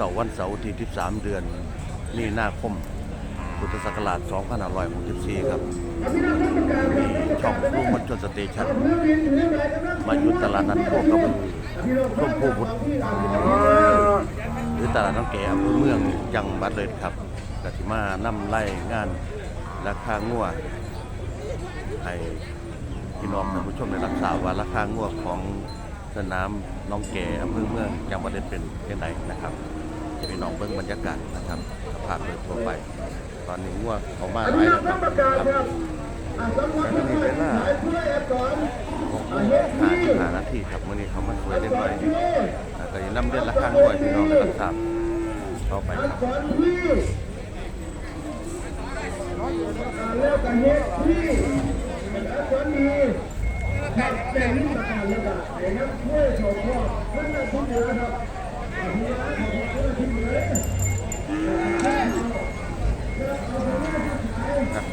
เสาร์วันเสาร์ที่ 13 เดือนมีนาคมพุทธศักราช 2564 ครับมีช่องรูมันชนสเตชันมาอยู่ตลาดนัดพวกกระบือร่มผู้พุทธหรือตลาดน้องแก่อำเภอเมืองจังหวัดเลยครับกติมานำไล่งานราคางัวให้พี่น้องท่านผู้ชมได้รับทราว่าราคางัวของสนามน้องแก่อำเภอเมืองจังหวัดเลยเป็นยังไงนะครับ พี่น้องเบิ่งบรรยากาศนะครับสภาพโดยทั่วไป ตอนนี้งัวเขามาหลายแล้วครับครับแล้วก็มีเวลาหกโมงห้าสิบห้านาทีครับมื่อนี้เขามาช่วยเล่นไว้แล้วก็อยังนำเดือนละครั้งด้วยพี่น้องได้รับทราบเข้าไปครับแล้วกันเฮ็ดที่แล้วก็มีครับแต่นี่ประการแล้วก็ไอ้นักช่วยชาวพ่อเพิ่นน่ะทุกอยู่นะครับ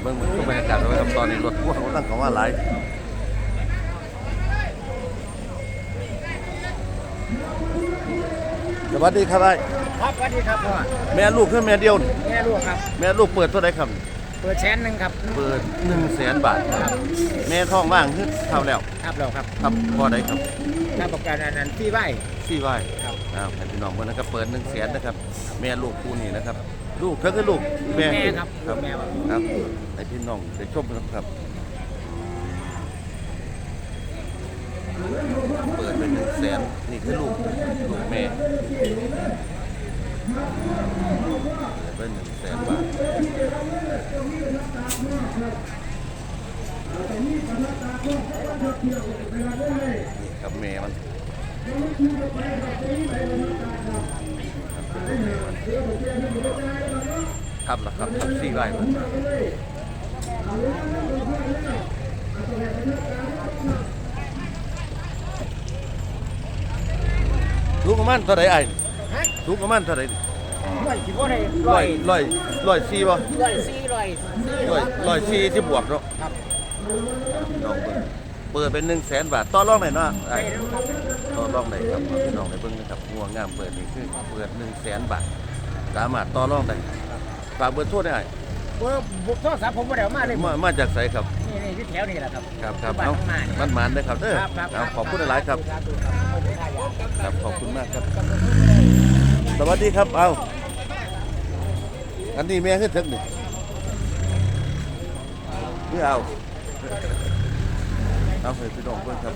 ครับเบิ่งบรรยากาศไว้ครับตอนนี้รถพ่วงเขาตั้งเขาว่าหลายสวัสดีครับไอ้ครับสวัสดีครับพ่อแม่ลูกคือแม่เดียวนี่แม่ลูกครับ แม่ลูกเปิดเท่าไหร่ครับเปิดแสนหนึ่งครับเปิดหนึ่งแสนบาทแม่ท้องว่างคือเท่าแล้วครับเราครับครับพอได้ครับถ้าประกันอันนั้นที่ไหวซี่ไหวครับอ้าวให้พี่น้องเพื่อนนะครับเปิดหนึ่งแสนนะครับ แม่ลูกคู่นี้นะครับ ลูกเธอคือลูกแม่แม่ครับครับแม่ครับครับให้พี่น้องได้ชมนะครับ เปิดเป็นหนึ่งแสนนี่คือลูกลูกแม่ เปิดเป็หนึ่งแสนบาทนี่กับแม่มันครับแล้วครับทับซี่ไว้ลูกมาณเท่าไรไอ้ลูกมาณเท่าไหร ร้อยสิบว่าได้ร้ร้ออยยร้อยร้อยสี่บ่ร้อยสี่ร้อยสี่ร้อยร้อยสี่ที่บวกเนาะครับพี่น้องเบิ่งเปิดเป็นหนึ่งแสนบาทต่อรองไหนอยเนาะไอ้ได้แล้วครับต่อรองไหนครับพี่น้องในเบิ่งนะครับงัวงามเปิดนี่คือเปิดหนึ่งแสนบาทสามารถต่อรองได้ฝากเบอร์โทรได้ไอ้เบอร์บุกโทรศัพท์ผมบ่ได้เอามาเลยมามาจากไสครับ นี่นี่ที่แถวนี่แหละครับครับครับบ้านเอาข้างหน้านี่มันมันได้อครับเด้อครับครับเอาขอบคุณหลายๆครับครับ ครับ ขอบคุณมากครับ สวัสดีครับเอาอันนี้แม่ขึ้นถึงนี่นี่เอาเอาไปพี่น้องเพื่อนครับ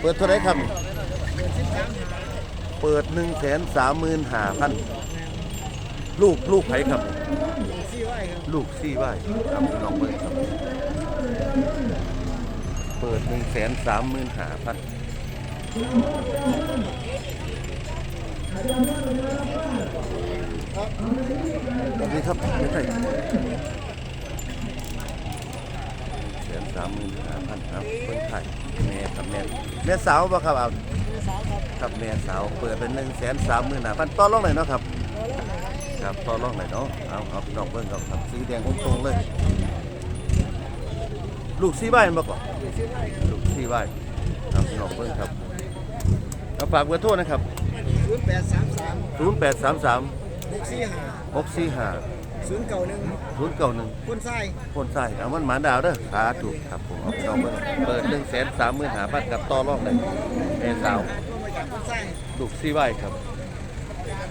เปิดเท่าไรครับ เปิดหนึ่งแสนสามหมื่นห้าพันลูกลูกไผครับสี่ร้อยครับลูกซี่ไหวครับพี่น้องเปิดครับ เปิดหนึ่งแสนสามหมื่นห้าพัน สวัสดีครับไม่ใช่แสนสามหมื่นห้าพันครับคนไทยแม่ครับแม่แม่สาวป่ะครับเอาครับแม่สาวเปิดเป็นหนึ่งแสนสามหมื่นห้าพันต่อรองหน่อยเนาะครับครับต่อรองหน่อยเนาะเอาเอาพี่น้องเบิ่งครับครับสีแดงตรงๆเลย ลูกสีใบมาก่อนลูกสีใบครับพี่น้องเบิ่งครับเอาฝากเบอร์โทรนะครับ ศูนย์แปดสามสาม0833หกสี่ห้า645ศูนย์เก้าหนึ่ง091คนไส้คนใส่เอามันหมาดาวเด้อขาถูกครับผมเอาพี่น้องเบิ่งเปิด1 3 0 0 0 0หาพันกับต่อรองได้แม่สาวก็มาจากคนไส้ลูกสีใบครับ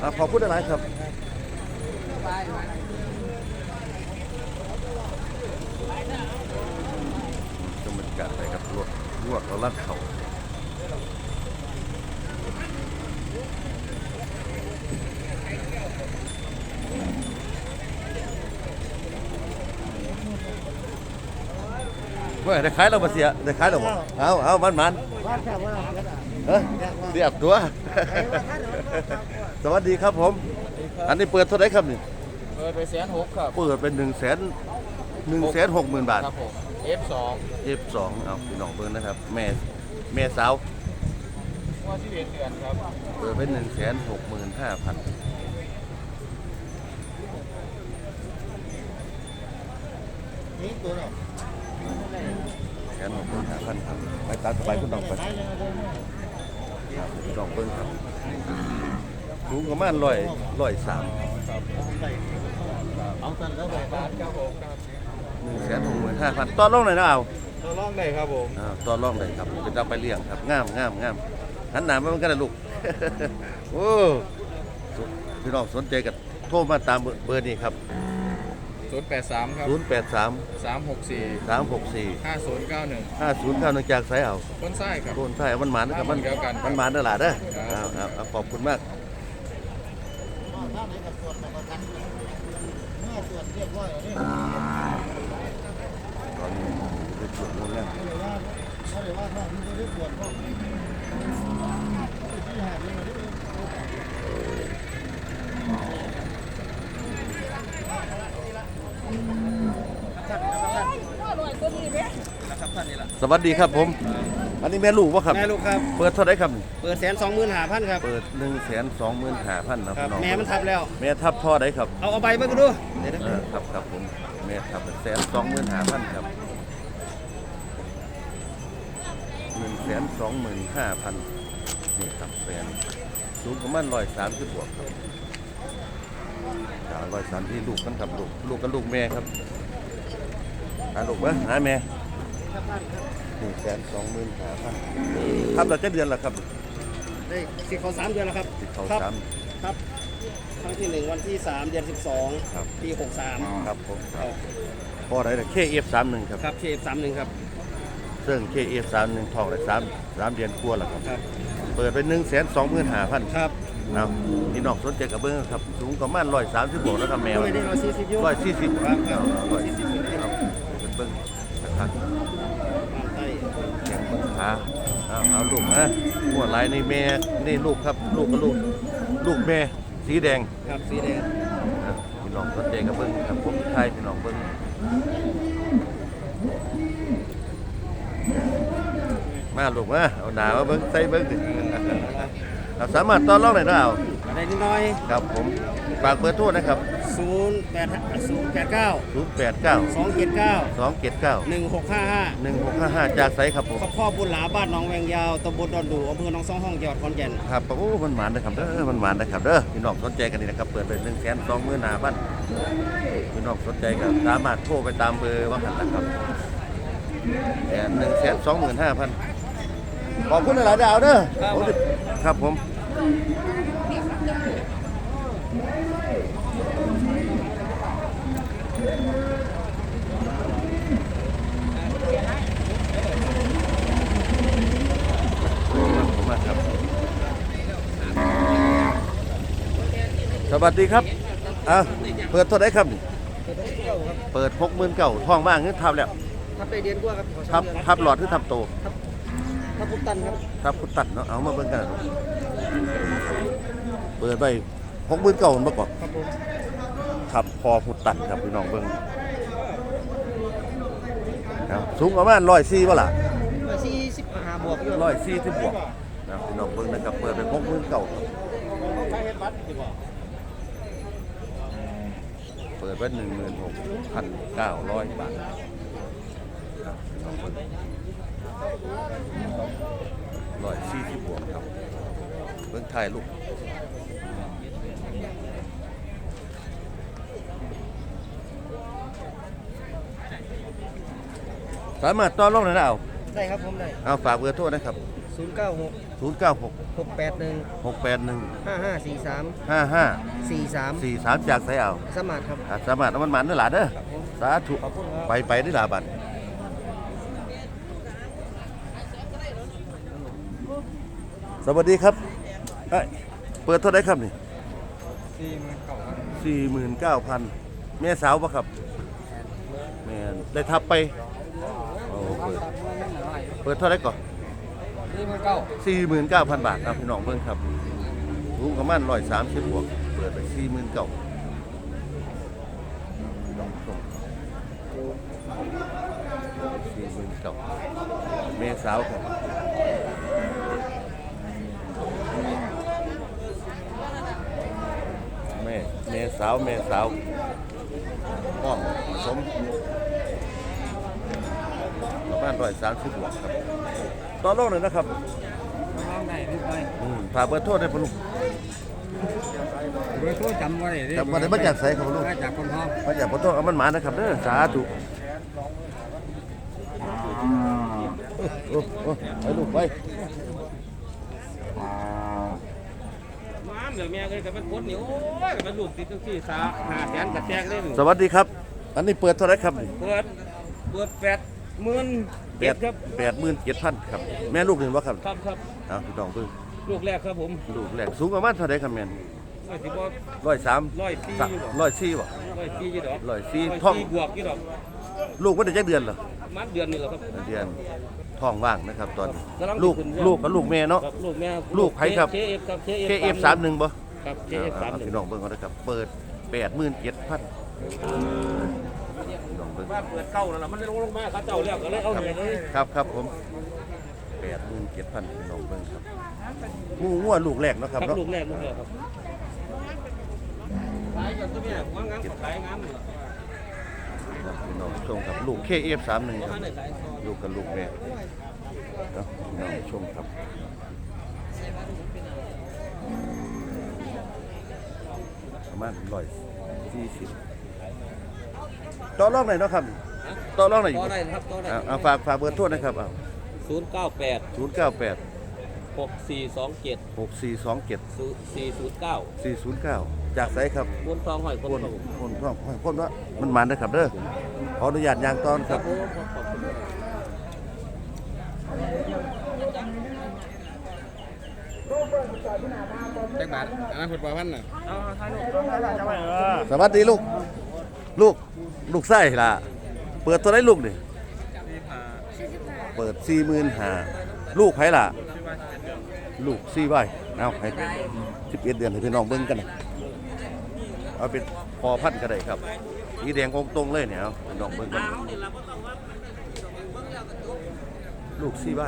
อ่าขอบคุณหลายๆครับชมบรรยากาศไปกับรถลวกแล้วลัดเขา เว้ยได้ขายเราบ่เสียได้ขายเราบ่เอาเอามันมันว่าแต่ว่าเอ้ยเรียบตัว สวัสดีครับผม อันนี้เปิดเท่าไหร่ครับนี่ เปิดไปแสนหกครับ เปิดเป็นหนึ่งแสนหนึ่งแสนหกหมื่นบาท ครับผม F2 F2 เอาพี่น้องเบิ่งนะครับ แม่แม่สาวว่าที่เดือนเดือนครับ เปิดเป็นหนึ่งแสนหกหมื่นห้าพันนี่ตัวเนาะ แสนหกหมื่นห้าพันครับไปตามสบายคุณน้องไปครับพี่น้องเบิ่งครับสูงประมาณร้อยร้อยสามเอาตันแล้วไปบาทครับผมครับหนึ่งแสนหกหมื่นห้าพันต่อรองหน่อยนะเอาตัวร่องได้ครับผมอ่าต่อรองหนครับเป็นเอาไปเลี้ยงครับงามงามงามหันหน้ามามันก็ได้ลูกโอ้พี่น้องสนใจกันโทรมาตามเบอร์นี้ครับ ศูนย์แปดสามครับ0 8 3 สามหกสี่3 6 4 ห้าศูนย์เก้าหนึ่ง5 0 9 1จากไสเอาต้นไส้ครับโดนไส้มันหมานนะครับมันเดียวกันครับมันหมานเด้อหล่ะเด้อครับเอาเอาเอาขอบคุณมากถ้าไหนกับส่วนประกันเมื่อส่วนเรียบร้อยแล้วนี่ตอนนี้ไปตรวจโรงแรม ก็เลยว่าก็เลยว่าถ้ามันไม่ได้ส่วนก็ที่หาดนี่มันได้ สวัสดีครับผม อันนี้แม่ลูกวะครับ แม่ลูกครับ เปิดเท่าไหรครับ เปิดแสนสองหมื่นหาพันครับ เปิดหนึ่งแสนสองหมื่นห้าพันนะครับพี่น้องแม่มันทับแล้ว แม่ทับพ่อได้ครับเอาเอาใบมาดูเดี๋ยวนะเออครับครับผมแม่ทับแสนสองหมื่นห้าพันครับหนึ่งแสนสองหมื่นห้าพันนี่ครับแสนสูงประมาณร้อยสามสิบบวกครับร้อยสามที่ลูกกันครับลูกลูกกับลูกแม่ครับหาลูกไหมหาแม่ หนึ่งแสนสองหมื่นห้าพันครับเราจะเดือนละครับได้สิเขาสามเดือนแล้วครับติดเขาครับสามครับครั้งที่หนึ่งวันที่สามเดือนสิบสองครับปีหกสามครับผมครับพอได้เลยเคเอฟสามหนึ่งครับครับเคฟสามหนึ่งครับซึ่งเคเอฟสามหนึ่งทองได้สามสามเดือนกว่าแล้วครับครับ เปิดไปหนึ่งแสนสองหมื่นห้าพันครับนะพี่น้องสนใจกับเบิ้งครับสูงประมาณร้อยสามสิบบวกแล้วครับแมวไม่ได้ร้อยสี่สิบยูร้อยสี่สิบครับครับร้อยสี่สิบครับเป็นเบิ้งนะครับบ้านใต้แข่ง เบิ้งขาเอาเอาลูกนะหัวลายในแม่นี่ลูกครับ ลูกกับลูก ลูกแม่สีแดงครับสีแดงนะพี่น้องสนใจกับเบิ้งครับผมไทยพี่น้องเบิ้งมาลูกมาเอาหนามาเบิ้งใส่เบิ้งดิเราสามารถต้อนรับได้นะเอาอะไรนิดหน่อยครับผม ฝากเบอร์โทรนะครับ ศูนย์แปดศูนย์แปดเก้า089 สองเจ็ดเก้า279 หนึ่งหกห้าห้า1655 จากไสครับผม ข้าพ่อบุญหลาบ้านหนองแวงยาวตำบลดอนดูอำเภอหนองสองห้องจังหวัดขอนแก่น ครับโอ้มันหวานนะครับเด้อมันหวานนะครับเด้อพี่น้องสนใจกันนี่นะครับ เปิดไป1 2 0 0 0 0หาบ้านพี่น้องสนใจก็สามารถโทรไปตามเบอร์ว่าหันนะครับแต่หนึ่งแสนสองหมื่นห้าพันขอบคุณหลายๆดาวเด้อผมจะครับผมผมมาครับ สวัสดีครับอะเปิดเท่าไหรครับนี่เปิดหกหมื่นเก่าท้องว่างนี่ทับแล้วทับไปเดือนกว่าครับทับทับหลอดหรือทับโตทับพุตันครับทับพุตัดเนาะเอามาเบิ่งกันเปิดไปหกหมื่นเก่ามาก่อนครับผมทับพอพุตัดครับพี่น้องเบิ่งเอาสูงประมาณร้อยสี่ป่ะล่ะสี่สิบห้าบวกอยู่ร้อยสี่สิบบวกนะพี่น้องเบิ่งนะครับเปิดไปหกหมื่นเก่าครับ ใช้เฮ็ดบัตรดีกว่า เปิดไว้หนึ่งหมื่นหกพันเก้าร้อยบาทครับพี่น้องเบิ่งร้อยสี่สิบบวกครับเบิ่งถ่ายลูกสามารถต้อนรองได้เอาได้ครับผมได้เอาฝากเบอร์โทรนะครับ ศูนย์เก้าหก0 9 6หกแปดหนึ่ง6 8 1ห้าห้าสี่สาม5 5สี่สาม4 3จากไสเอาสมัครครับอะสามารถเอามันมันเด้อหลานเด้อครับผมสาธุขอบคุณครับไปไปได้อหลาบัดสวัสดีครับเอ้ยเปิดเท่าไหรครับนี่สี่หมื่นเก้าพันสี่หมื่นเก้าพันแม่สาวปะครับแม่นได้ทับไปโอ้เปิดเปิดเท่าไหรก่อน สี่หมื่นเก้าสี่หมื่นเก้าพันบาทครับพี่น้องเบิ่งครับสูงประมาณร้อยสามสิบบวก เปิดไปสี่หมื่นเก้าสี่หมื่นเก้าเมสาวครับแม่เมสาวเมสาวห้องผสม มาณร้อยสามสิบบวกครับต่อรองเลยนะครับน้องไหนลูกไหนอืมฝากเบอร์โทรได้ปะลุงเบอร์โทรจำไว้ดิจำบ่ได้มาจากไสครับลูกมาจากคนท้องมาจากพ่อโตเอามันหมานะครับเด้อสาธุโอ้โอ้ไปลูกไปมาเหลือเมียเลยกับมันกดนี่โอ้ยกับมันลูกติดตั้งที่สาหาแสนกระแตงเลยนี่สวัสดีครับ อันนี้เปิดเท่าไหรครับนี่เปิด เปิดแปด หมื่นแปเจ็ดดครับแปดหมื่นเจ็ดพันครับ แม่ลูกเห็นว่าครับครับครับเอาพี่น้องเพิ่งลูกแรกครับผมลูกแรกสูงประมาณเท่าไหรครับแม่นร้อยสิบว่า ร้อยสามร้อยสี่สามอยู่ดอกร้อยสี่บ่ ร้อยสี่ยี่ดอกร้อยสี่ร้อยท่องสี่บวกยี่ดอกลูกไม่ได้จักเดือนเหรอมันเดือนนี่แหละครับ เดือนท้องว่างนะครับตอนนี้กำลังลูกขึ้นเรื่อง ลูกกับลูกแม่เนาะ ครับลูกแม่ลูกใครครับ เคเอฟครับเคเอฟเคเอฟสามหนึ่งบ่ ครับเคเอฟสามเอาหนึ่งพี่น้องเบิ่งเขานะครับ เปิดแปดหมื่นเจ็ดพัน ลองเบิ่งว่าเปิดเก้าแล้วล่ะมันเลยลงลงมาเขาเจ้าแล้วก็เลยเอาเนี่ยเลยครับครับผมแปดหมื่นเจ็ดพันพี่น้องเบิ่งครับงูงัวลูกแรกเนาะคครัรับบเนาะลูกแรกลูกแรกครับขายกันตัวเนี้ยว่างานขายงานเหรอพี่น้องชมครับลูก KF31 ครับว่าไหนขายซอย ลูกกับลูกแม่เนาะพี่น้องชมครับประมาณร้อยสี่สิบ ต่อรองไหนอยเนาะครับต่อรองไหนอยต่อได้ครับต่อได้เอาเอาฝากฝากเบอร์โทษนะครับเอาศูนย์เก้าแปดศูนย์เก้าแปดหกสี่สองเจ็ดหกสี่สองเจ็ดสี่ศูนย์เก้าสี่ศูนย์เก้าจากไสครับบนทองหอยคนคนครับผมคนพ่อคนว่ามันมันนะครับเด้อขออนุญาตยางตอนคครัรับบ ผมขอบคุณแจ็คบาทอนาคตประพันธ์น่ะ สวัสดีลูก ลูก ลูกไส้ล่ะ เปิดตัวได้ลูกนี่เปิดสี่หมื่นหาลูกไผล่ะ ลูกสี่ใบเอาให้สิบเอ็ดเดือนให้พี่น้องเบิ่งกันนะเอาเป็นพอพันธุ์ก็ได้ครับสีแดงตรงๆเลยเนี่ยเอาพี่น้องเบิ่งกันลูกสี่ใบ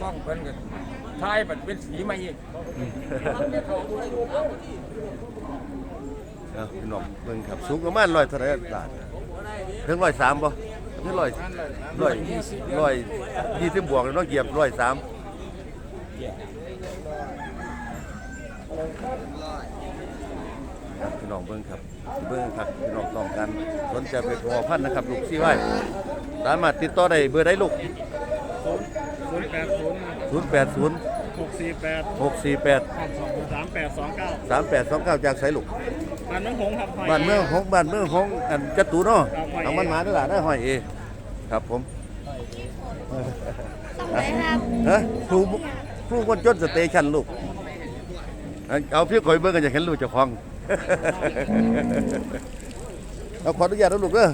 กล้องเพิ่นก็ทายมันเป็นสีใหม่ อีกเอาพี่น้องเบิ่งครับสูงประมาณร้อยเท่าไหร่บาทถึงร้อยสามป่ะถึงร้อยร้อยร้อยยี่สิบบวกแล้วเนาะเหยียบร้อยสามครับพี่น้องเบิ่งครับเบิ่งครับพี่น้องต้องการสนใจไปพอพันธุ์นะครับลูกซี่ไว้สามารถติดต่อได้เบอร์ได้ลูกศูนย์แปดศูนย์0 8 0หกสี่แปด6 4 8สามแปดสองเก้า3 8 2 9จากไสลูก บ้านน้องหงครับบ้านเมืองของบ้านเมืองของอันจัตุเนาะครับหอยเอเอามันมาด้วยล่ะได้หอยเอครับผมไปครับฮะครูครูคนจนสเตชันลูกเอาเอาพี่ข่อยเบิ่งกันจะเห็นลูกเจ้าของ เอาขออนุญาตนะลูกเด้อ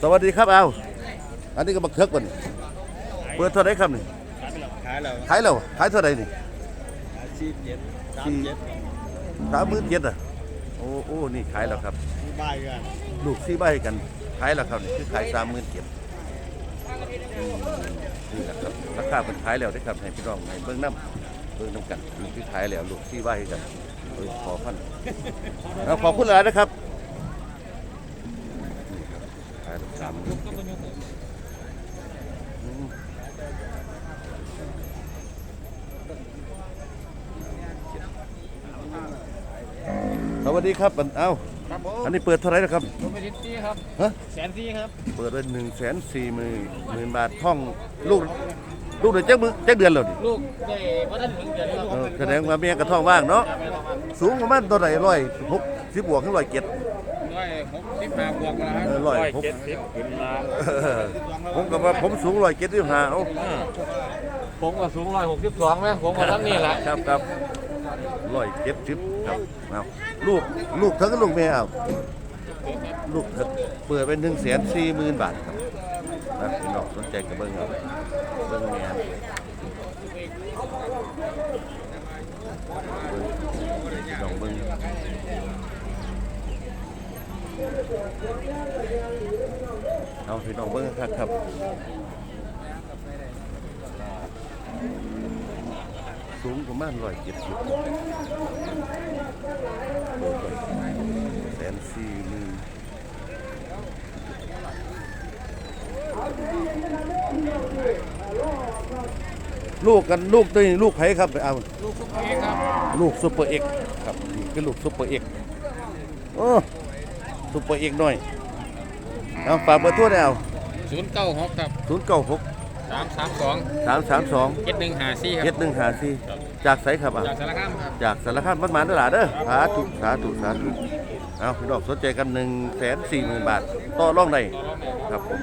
สวัสดีครับเอาอันนี้ก็บักเทิกก่อนเปิดเท่าไหรครับนี่ขายแล้วขายแล้วขายเท่าไหรนี่อาชีพเจ็ดสาม สี่เจ็ดสามหมื่นเจ็ดอะโอ้โอ้นี่ขายแล้วครับ มีบ้ายกันลูกซี่ใบกันขายแล้วครับนี่คือขายสามหมื่นเจ็ดนี่แหละครับราคาเป็นขายแล้วได้อครับให้พี่น้องให้เบิ่งน้ำเบิ่งน้ำกันนี่คือขายแล้วลูกซี่ใบกันโอ้ยขอพันเอาขอบคุณหลายนะครับนี่ครับขายแล้วสามหมื่นอืมสวัส ดีครับอันเอ้าครับผมอันนี้เปิดเท่าไหรนะครับโรแมนติกครับฮะ แสนสี่ครับเปิดไว้หนึ่งแสนสี่หมื่นหมื่นบาทท่องลูกลูกเดือนจักมือจักเดือนแล้วนี่ลูกได้ว่าท่านถึงเดือนแล้วเออแสดงว่าเมียกระท่องว่างเนาะสูงประมาณตัวไหนร้อยหกสิบบวกขึ้นร้อยเจ็ด ร้อยหกสิบห้าบวกนะคเอรับอร้อยหก เจ็ดสิบขึ้นมาเออผมก็ว่าผมสูงร้อยเจ็ดสิบห้าเอาผมก็สูงร้อยหกสิบสองไหมผมก็ท่านนี่แหละครับครับ ร้อยเจ็ดสิบครับเอาลูกลูกเทั้งกับลูกแม่เอาลูกเถิงเปิดไปหนึ่งแสนสี่หมื่นบาทครับนะพี่น้องสนใจกับเบิ้งเอาเบิ้งแม่พี่น้องเบิ้งเอาพี่น้องเบิ้งครับครับ สูงประมาณร้อยเจ็ดสิบแสนสี่หมื่นลูกกันลูกตัวนี้ลูกไผครับเอาลูกซุปเปอร์เอ็กครับลูกซุปเปอร์เอ็กซ์ครับนี่คือลูกซุปเปอร์เอ็กซ์โอ้ซุปเปอร์เอ็กซ์หน่อยเอาฝากเบอร์โทรได้เอาศูนย์เก้าหกครับศูนย์เก้าหก สามสามสองสามสามสองเจ็ดหนึ่งห้าสี่คเจ็รัดบหนึ่งหาสี่จากไสครับอะ จากสารคามครับ จากสารคามบ้านหมานตลาดเด้อสาธุสาธุสาธุเอาพี่น้องสนใจกันหนึ่งแสนสี่หมื่นบาท ต่อรองได้ครับผม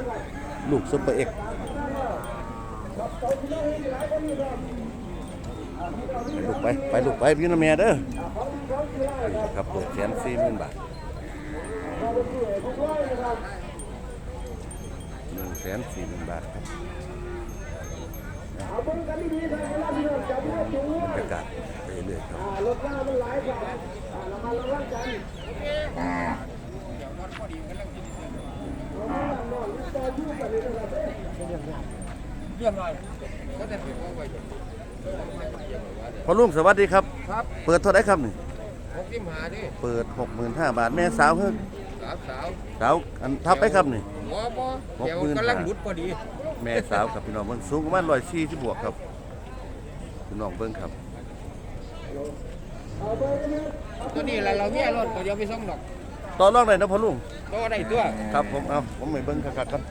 ลูกซุปเปอร์เอ็กซ์ไปลูกไป ไปลูกไปพี่น้าแม่เด้อนี่ครับเปิดแสนสี่หมื่นบาทหนึ่งแสนสี่หมื่นบาทครับ บรรยากาศไปเรื่อยๆครับเรื่องอะไรก็จะเป็นว่าไว้พอลุงสวัสดีครับ ครับ เปิดเท่าไหรครับนี่หกสิบห้าดิเปิดหกหมื่นห้าบาทแม่สาวเพิ่งสาวสาวสาวอันทับไปครับนี่หัวบ่หกเดี๋ยวหมื่นกำลังห้าบุดพอดี แม่สาวกับพี่น้องเบิ่งสูงประมาณร้อยสี่ที่บวกครับพี่น้องเบิ่งครับ ตัวนี้ละเราเมียรถก็จะไปส่งดอกต่อรองได้นะพ่อลุงตัวได้ตัวครับผมเอาผมไม่เบิ่งคักๆครับ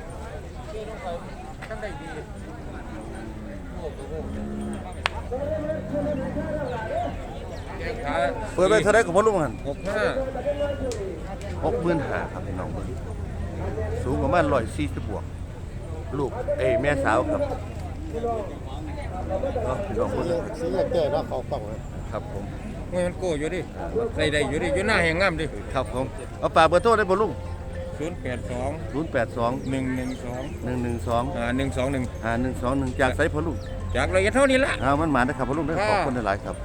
กันได้ดีแกงขาเปิดไปเท่าไหรกับพ่อลุงหันหกห้าหกหมื่นห้าครับพี่น้องเบิ่งสูงประมาณร้อยสี่ที่บวก ลูกเอ้ยแม่สาวครับเอาพี่น้องเบิ่งครับสีแดงแล้วเขาฟังเลยครับผมเฮ้ยมันโก้อยู่ดิได้ได้อยู่ดิอยู่หน้าแห่งงามดิครับผมเอาฝากเบอร์โทรได้พ่อลุงศูนย์แปดสองศูนย์แปดสองหนึ่งหนึ่งสองหนึ่งหนึ่งสองอ่าหนึ่งสองหนึ่งหาหนึ่งสองหนึ่งจากไซพ่อลุงจากระยะเท่านี้ละเอามันหมานะครับพ่อลุงเด้อค่ะขอบคุณหลายๆครับ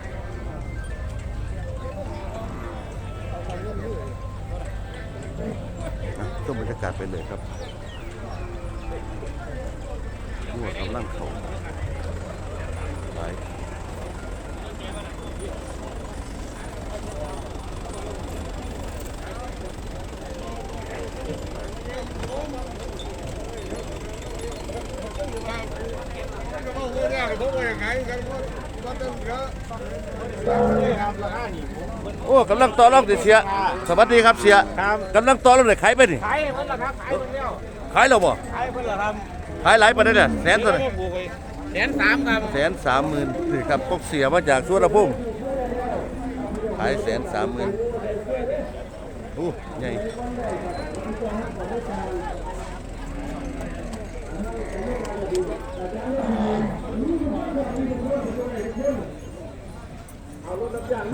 อะชมบรรยากาศไปเลยครับนวดกำลังเขาหลาย โอ้กำลังต่อรองเสีย สวัสดีครับเสียครับกำลังต่อรองเลยขายไปนี่ขายเพิ่นละครับขายเพิ่นแล้วขายแล้วบ่ขายเพิ่นละครับขายหลายปานใดเนี่ยแสนตัวไหนปลูกไว้แสนสามครับแสนสามหมื่นนี่ครับพวกเสียมาจากสุวรรณภูมิขายแสนสามหมื่นโอ้ใหญ่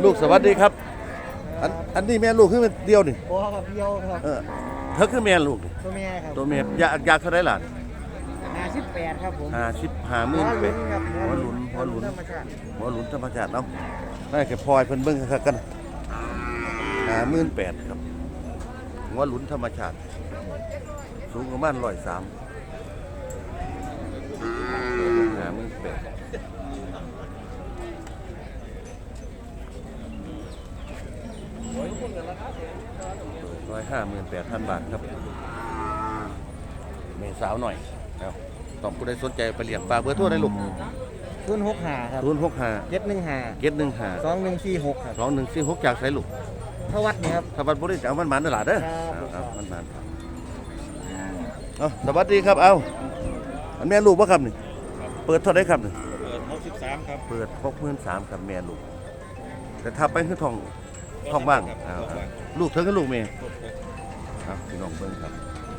ลูกสวัสดีครับ อันอันนี้แม่ลูกขึ้นมาเดียวนี่บัวกับเดียวครับเออเธอคือแม่ลูกนี่ตัวแม่ครับตัวแม่อยากอยากเท่าไรหลานห้าสิบแปดครับผมห้าสิบห้าหมื่นหัวเป็ลุ้ดนครับหัวหลุนหัวหลุนธรรมชาติหัวหลุนธรรมชาติเนาะได้แค่พลอยเพิ่นเบิ่งคักๆกันห้าหมื่นแปดครับหัวหลุนธรรมชาติ สูงประมาณร้อยสามห้าหมื่นแปด ร้อยห้าหมื่นแปดพันบาทครับเมสาวหน่อยเอาตองผู้ใดสนใจไปเลี้ยงปลาเบอร์โทรได้ลูกศูนหกหาครับศูนหกหาเจ็ดหนึ่งหาเจ็ดหนึ่งหาสองหนึ่งสี่หกครับสองหนึ่งสี่หกจากไสลูกทวัดนี่ครับถ้าบันบุรีจะเอามันหมันตลาดเด้อครับเอาเอามันหมันครับเอาสวัสดีครับเอาอันแม่ลูกว่าครับนี่เปิดเท่าไรครับนี่เปิดหกสิบสามครับเปิดหกหมื่นสามกับแม่ลูกแต่ถ้าไปคือทอง ทองบ้างอาเอาลูกเธอกับลูกเมย์ครับพี่น้องเบิ้งครับ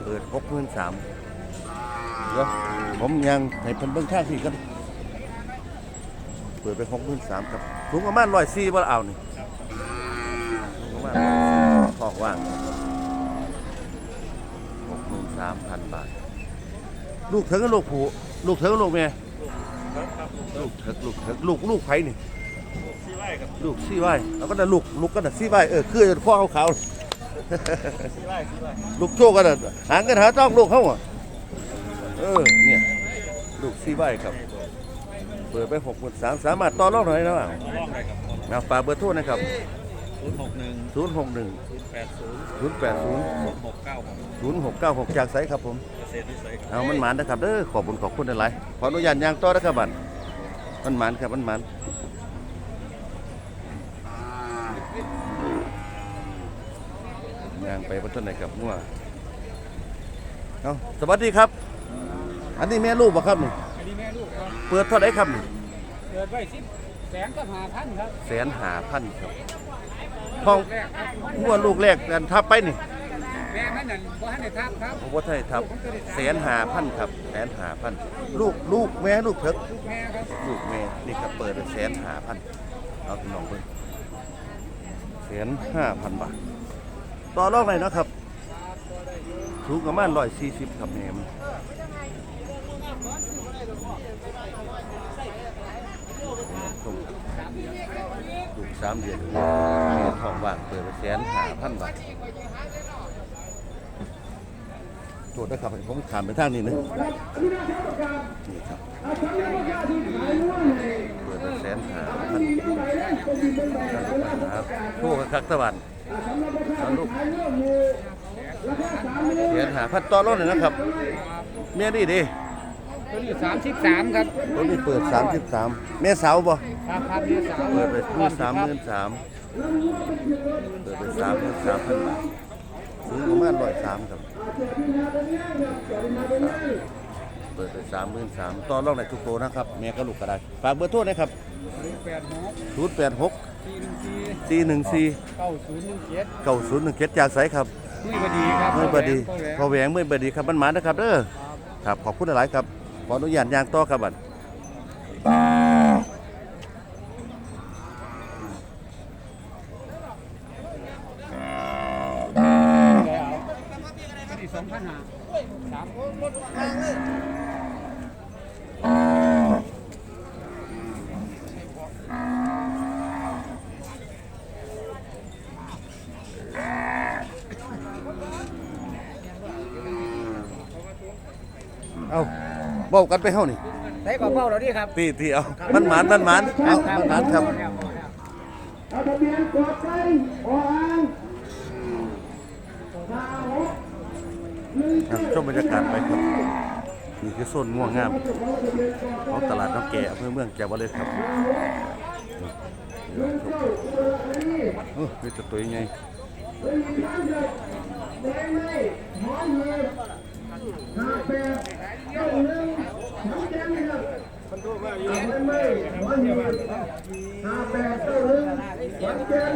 เปิดหกหมื่นสามเดี๋ยวผมยังให้เพิ่นเบิ้งท่าที่กันเปิดไปหกหมื่นสามครับสูงประมาณร้อยสี่บ่เอานี่สูงประมาณ140ทองว่างหกหมื่นสามพันบาท ลูกเธอกับลูกผูลูกเธอกับลูกเมย์ลูกเถิกลูกเถิกลูกลูกไผนี่ ลูกซี่ไว้แล้วก็น่ะลูกลูกก็น่ะซี่ไว้เออคือจนพ่อเขาขาวๆลูกโจกันน่ะหางกันหาต้องลูกเขาอะเออเนี่ยลูกซี่ไว้ครับ เปิดไปหกหมื่นสามสามารถต่อรองหน่อยนะว่าเอาฝากเบอร์โทรนะครับศูนย์หกหนึ่งศูนย์หกหนึ่งศูนย์แปดศูนย์ศูนย์แปดศูนย์หกเก้าหกศูนย์หกเก้าหกจากไสครับผมเกษตรวิสัยครับเอามันหมานนะครับเด้อขอบคุณขอบคุณหลายๆขออนุญาตย่างต่อนะครับบัดมันหมันครับมันหมันางไปพัฒนากับงัวเอาสวัสดีครับ อันนี้แม่ลูกบ่ครับนี่อันนี้แม่ลูกครับเปิดเท่าไหรครับนี่เกิดไว้สิบแสนก็หาพันครับแสนหาพันครับห้องแรกครับงัวลูกแรกกันทับไปนี่แม่มันนั่นบ่ทันได้ทับครับผมว่าไทยทับแสนหาพันครับแสนหาพันลูกลูกแม่ลูกเถิกลูกแม่ครับลูกแม่นี่ครับเปิดแสนหาพันเอาพี่น้องเพิ่นแสนห้าพันบาท ต่อรองไหนอยนะครับสูงประมาณร้อยสี่สิบครับแม่มันส่งครับลูกสามเดือนม่ทองว่างเปิดไปแสนหาพันบาทโทษนะครับผมถามไปทางนี้นะนี่ครับเปิดเป็นแสนหาพันครับผู้คักตะวันเอา ลูกแสนหาพันต่อรถหน่อยนะครับ เมียดีดีตัวนี้สามสิบสามครับตัวนี้เปิด33แม่สาวบ่ครับครับแม่สาวเปิดไปคูสามหมื่นสามเปิดไปสามหมื่นสามพันบาทซื้อประมาณร้อยสามครับเปิดไปสามหมื่นสามต่อรองไหนทุกโตนะครับแม่ก็ลูกก็ได้ฝากเบอร์โทรนะครับแปดหกศูนย์แปดหก สี่หนึ่งสี่สี่หนึ่งสี่เก้าศูนย์หนึ่งเจ็ดเก้าศูนย์หนึ่งเจ็ดจากไสครับมือบดีครับเมื่อบดีพพ่ออแหวงเมื่อบดีครับมันหมานะครับเด้อครับขอบคุณหลายๆครับขออนุญาตย่างต่อครับบัด แล้วตัวนี้สองพันห้าสาม เอา เว้ากันไปเฮานี่ใช้กับเป้าเราดิครับตีตีเอามันหมานมันหมานเอามันหมานครับเอาทะเบียนกดไปออ่างห้าหกหนึ่งครับชมบรรยากาศไปครับนี่คือโซนง่วงงามของตลาดน้องแก่อำเภอเมืองแก่วเลยครับเออมีแต่ตัวใหญ่ ห้าแปดเก้าหนึ่งสองแจ้งนะครับมันดูมาอยู่ไม่ร้อยหนึ่งห้าแปดเก้าหนึ่งสองแจ้ง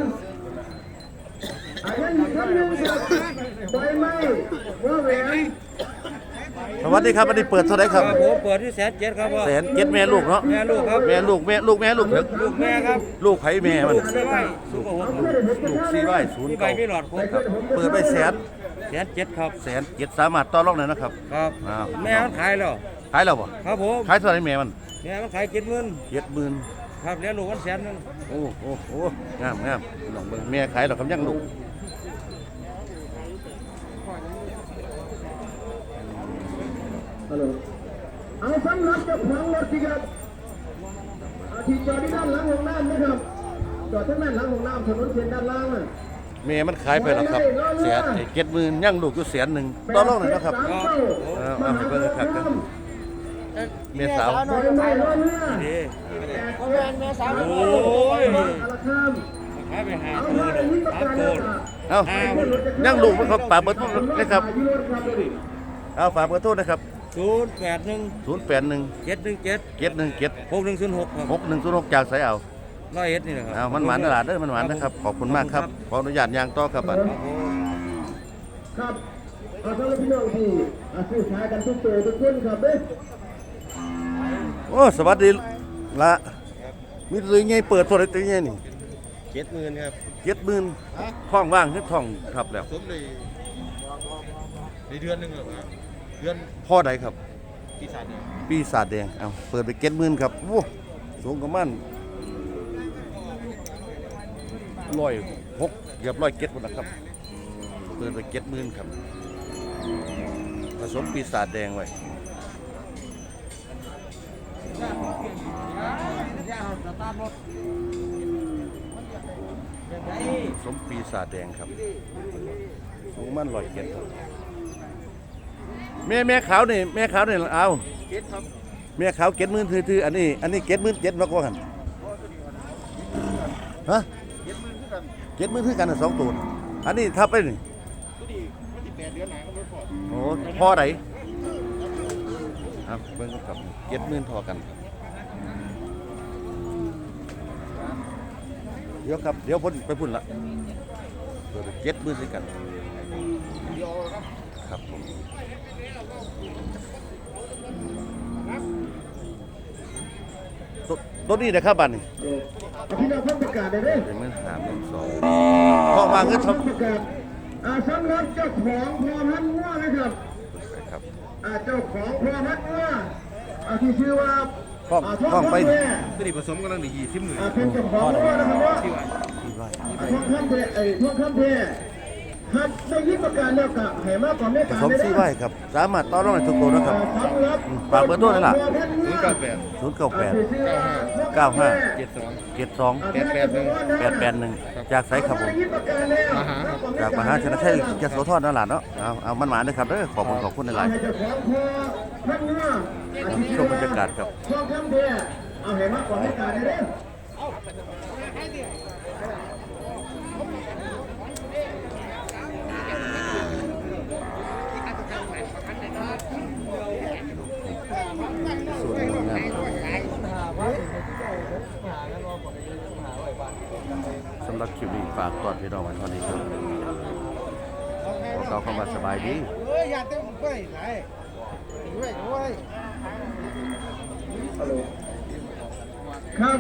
อันนั้นอีกคำหนึ่งครับใบไม้ว่าแหวนสวัสดีครับอันนี้เปิดเท่าไหรครับผมเปิดที่แสนเจ็ดครับพ่อแสนเจ็ดแม่ลูกเนาะแม่ลูกครับแม่ลูกแม่ลูกแม่ลูกเถอะลูกแม่ครับลูกไผแม่มันไม่ไหวลูกกับผมลูกซีไว้ศูนย์ที่ใบเก้าไม่หลอดผมครับเปิดไปแสน แสนเจ็ดครับแสนเจ็ดสามารถต่อรองได้นะครับ ครับอ้าว แม่มันขายแล้วขายแล้วบ่ครับผมขายเท่าไหรแม่มันแม่มันขายเจ็ดหมื่นเจ็ดหมื่นครับเลี้ยงลูกมันแสนหนึงโอ้โอ้โอ้งามงามลองเบิ่งแม่ขายแล้วคำยังลูกฮัลโหลเอาสำหรับเจ้าของรถสิครับอาที่จอดที่ด้านหลังของน้ำนะครับจอดทั้งด้านหลังของน้ำถนนเส้นด้านล่างน่ะ แม่มันขายไปแล้วครับแสนไอ้เจ็ดหมื่นยังลูกอยู่แสนหนึ่งต่อรองหน่อยนะครับแปดเอาสามเอาให้เบิ่งครับครับแม่สาวเก้าใบไม้รอเรือดีแปดสามโอ้ยอาละข้ามขายไปหาเอาตัวมาเลได้ยยินประหากาศโกแล้วนค่ะเอายังลูกมันเขาฝากเบอร์โทรเลยครับอายุรถครับเลยเอาฝากเบอร์โทรนะครับศูนย์แปดหนึ่งศูนย์แปดหนึ่งเจ็ดหนึ่งเจ็ดเจ็ดหนึ่งเจ็ดหกหนึ่งศูนย์หกครับหกหนึ่งศูนย์หกจากสายเอา ร้อยเอ็ดนี่นะครับเอามันหวานตลาดเด้อมันหวานนะครับ ขอบคุณมากครับขออนุญาตย่างต่อครับบัดครับผมครับเอาสำหรับพี่น้องที่อาซื้อขายกันทุกตัวทุกคนครับเด้อโอ้สวัสดีละมีตัวใหญ่เปิดตัวไหนตัวใหญ่นี่เจ็ดหมื่นครับเจ็ดหมื่นท้องว่างคือท้องทับแล้วสมเลยในเดือนหนึ่งเหรอครับเดือนพ่อใดครับที่สามเนี่ยปีศาจแดง เอาเปิดไปเจ็ดหมื่นครับโอ้สูงประมาณ ร้อยหกเกือบร้อยเจ็ดคนนะครับเปิดไปเจ็ดหมื่นครับ ผสมปีศาจแดงไว้ผสมปีศาจแดงครับ สูงประมันร้อยเจ็ดครับแม่แม่ขาวนี่แม่ขาวนี่เอาเจ็ดครับแม่ขาวเก็ดหมื่นทื่อๆอันนี้ อันนี้เก็ดหมื่นเจ็ดมากกว่ากันฮะ เก็ดหมื่นคือกันน่ะสองตัวอันนี้ทับไปนี่โอ้พ่อไหนครับเบิ่งกับเก็ดหมื่นพอกันเดี๋ยวครับเดี๋ยวพ้นไปพุ่นละเดี๋ยวไปเก็ดหมื่นคือกันครับผม ตัวตัวนี้นะครับบัตรนี่เอาพี่น้องเพิ่มประกาศได้เลยเป็นเงินหาเงินสองพอมาเงินทประกาศอ่าสำหรับเจ้าของพอพันงัวนะครับำครับอ่าเจ้าของพอพันงัวอ่าที่ชื่อว่าพร้อมาพร้อมไปทงคำแพร่ตัวนี้ผสมกันตั้งแต่ยี่สิบหมื่นอ่าเป็นเจ้าของงัวนะครับว่าที่ว่าอ่าทองคำแพร่ไอ้ทองคำแพ ร่ครับได้ยินประกาศแล้วกับให้มาก่อนไม่ผการสมเลยซีนะไว้ครับ สามารถต่อรองได้ทุกตัวนะครับอ่าสำหรับอืมฝากเบอร์โทรเลยล่ะพอพันงัวเก้าแปดศูนย์เก้าแปดอ่ที่ชื่อว่าเก้าห้า เจ็ดสองเจ็ดสองอ่าแปดแปดหนึ่งแปดแปดหนึ่งจากไสครับผมได้ยินประกาศแล้วมหาครับ จากมหาชนชัยยโสธรนั่นแหละเนาะเอาเอามันหมาเลยครับเด้อขอบคุณขอบคุณในไลน์ให้เจ้าของพอพันงัวอ่าที่ชมบรรยากาศครับทองคำแพร่เอาให้มาก่อนไม่การเลยเด้อ สวยงามสำหรับคลิปนี้ ฝากตอนพี่น้องไว้เท่านี้ครับพวกเราเข้ามาสบายดีเอ้ยอย่าเต้นไปไหนด้วยด้วยฮัลโหล